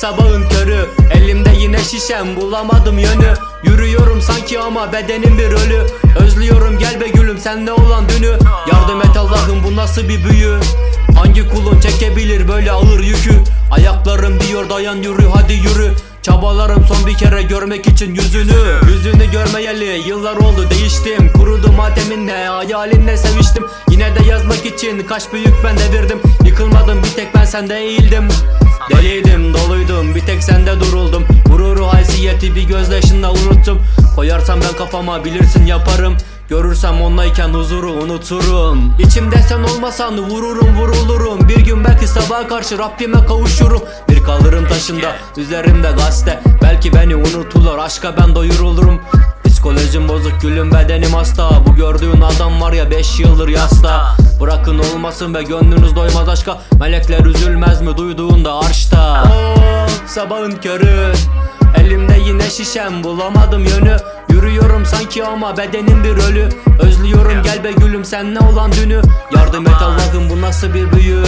sabahın körü Elimde yine şişem bulamadım yönü. Yürüyorum sanki ama bedenim bir ölü. Özlüyorum gel be gülüm sende olan dünü. Yardım et Allah'ım bu nasıl bir büyü? Hangi kulun çekebilir böyle ağır yükü? Ayaklarım diyor dayan yürü hadi yürü. Çabalarım son bir kere görmek için yüzünü. Yüzünü görmeyeli yıllar oldu değiştim. Kurudum mateminle hayalinle seviştim. Yine de yazmak için kaç büyük ben devirdim. Yıkılmadım bir tek ben sende eğildim Deliydim doluydum bir tek sende duruldum. Gururu haysiyeti bir gözyaşınla unuttum. Koyarsam ben kafama bilirsin yaparım. Görürsem onlayken huzuru unuturum. İçimde sen olmasan vururum vurulurum. Bir gün belki sabaha karşı Rabbime kavuşurum. Bir kalırım taşında üzerimde gazete. Belki beni unutulur aşka ben doyurulurum. Psikolojim bozuk gülüm bedenim hasta. Bu gördüğün adam var ya 5 yıldır yasta. Bırakın olmasın ve gönlünüz doymaz aşka. Melekler üzülmez mi? Oo, sabahın körü. Elimde yine şişem bulamadım yönü. Yürüyorum sanki ama bedenim bir ölü. Özlüyorum gel be gülüm sen ne olan dünü? Yardım et Allah'ım bu nasıl bir büyü?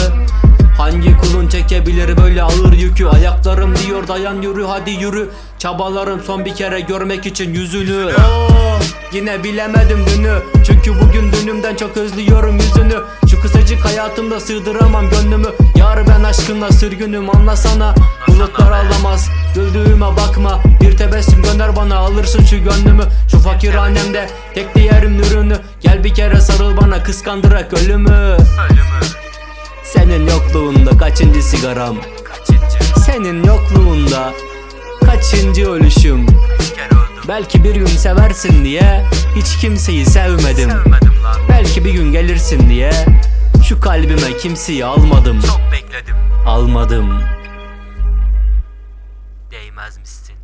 Hangi kulun çekebilir böyle ağır yükü? Ayaklarım diyor dayan yürü hadi yürü. Çabalarım son bir kere görmek için yüzünü. Oo, Yine bilemedim dünü. Çünkü bugün dünümden çok özlüyorum yüzünü kısacık hayatımda sığdıramam gönlümü. Yar ben aşkınla sürgünüm anlasana. Bulutlar ağlamaz güldüğüme bakma. Bir tebessüm gönder bana alırsın şu gönlümü. Şu fakir annemde tek diğerim ürünü Gel bir kere sarıl bana kıskandırak ölümü. Senin yokluğunda kaçıncı sigaram? Senin yokluğunda kaçıncı ölüşüm? Belki bir gün seversin diye Hiç kimseyi sevmedim. Sevmedim Belki bir gün gelirsin diye Şu kalbime kimseyi almadım. Çok bekledim. Almadım. Değmez misin